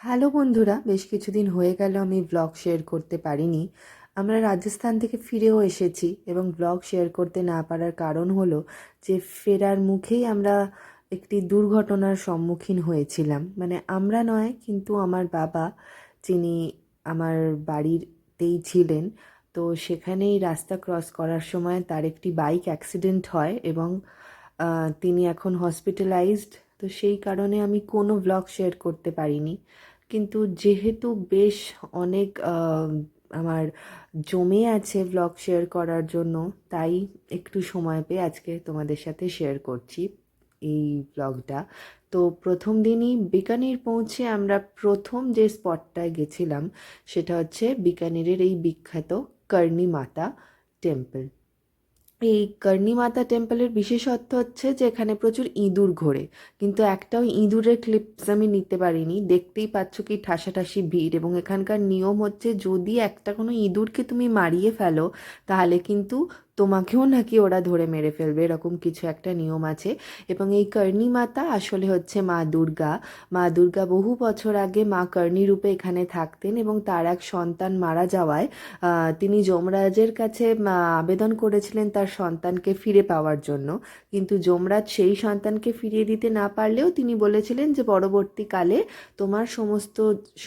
Hello বন্ধুরা, বেশ কিছুদিন হয়ে গেল আমি ব্লগ শেয়ার করতে পারিনি। আমরা রাজস্থান থেকে ফিরেও এসেছি এবং ব্লগ শেয়ার করতে না পারার কারণ হলো যে ফেরার মুখেই আমরা একটি দুর্ঘটনার সম্মুখীন হয়েছিলাম। মানে আমরা নয়, কিন্তু আমার বাবা, যিনি আমার বাড়িতেই ছিলেন, তো সেখানেই রাস্তা ক্রস করার সময় তার একটি বাইক অ্যাক্সিডেন্ট হয় এবং তিনি এখন হসপিটালাইজড তো সেই কারণে আমি কোনো ব্লগ শেয়ার করতে পারিনি। কিন্তু যেহেতু বেশ অনেক আমার জমে আছে ব্লগ শেয়ার করার জন্য, তাই একটু সময় পেয়ে আজকে তোমাদের সাথে শেয়ার করছি এই ব্লগটা তো প্রথম দিনই বিকানির পৌঁছে আমরা প্রথম যে স্পটটায় গেছিলাম, সেটা হচ্ছে বিকানিরের এই বিখ্যাত কর্ণী মাতা টেম্পল এই কর্ণী মাতা টেম্পলের বিশেষত্ব হচ্ছে যে এখানে প্রচুর ইঁদুর ঘোরে। কিন্তু একটাও ইঁদুরের ক্লিপস আমি নিতে পারিনি। দেখতেই পাচ্ছ কি ঠাসাঠাসি ভিড় এবং এখানকার নিয়ম হচ্ছে যদি একটা কোনো ইঁদুরকে তুমি মারিয়ে ফেলো, তাহলে কিন্তু তোমাকেও নাকি ওরা ধরে মেরে ফেলবে, এরকম কিছু একটা নিয়ম আছে। এবং এই কর্ণী মাতা আসলে হচ্ছে মা দুর্গা। মা দুর্গা বহু বছর আগে মা কর্ণী রূপে এখানে থাকতেন এবং তার এক সন্তান মারা যাওয়ায় তিনি যমরাজের কাছে আবেদন করেছিলেন তার সন্তানকে ফিরে পাওয়ার জন্য। কিন্তু যমরাজ সেই সন্তানকে ফিরিয়ে দিতে না পারলেও তিনি বলেছিলেন যে, পরবর্তীকালে তোমার সমস্ত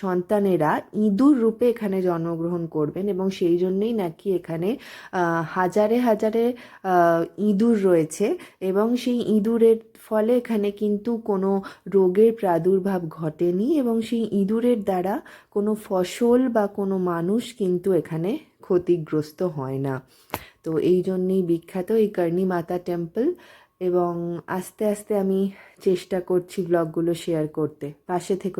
সন্তানেরা ইঁদুর রূপে এখানে জন্মগ্রহণ করবেন এবং সেই জন্যই নাকি এখানে হাজারে হাজারে ইঁদুর রয়েছে এবং সেই ইঁদুরের ফলে এখানে কিন্তু কোনো রোগের প্রাদুর্ভাব ঘটেনি এবং সেই ইঁদুরের দ্বারা কোনো ফসল বা কোনো মানুষ কিন্তু এখানে ক্ষতিগ্রস্ত হয় না। তো এই জন্যেই বিখ্যাত এই কর্ণী মাতা টেম্পল এবং আস্তে আস্তে আমি চেষ্টা করছি ব্লগগুলো শেয়ার করতে। পাশে থেকে।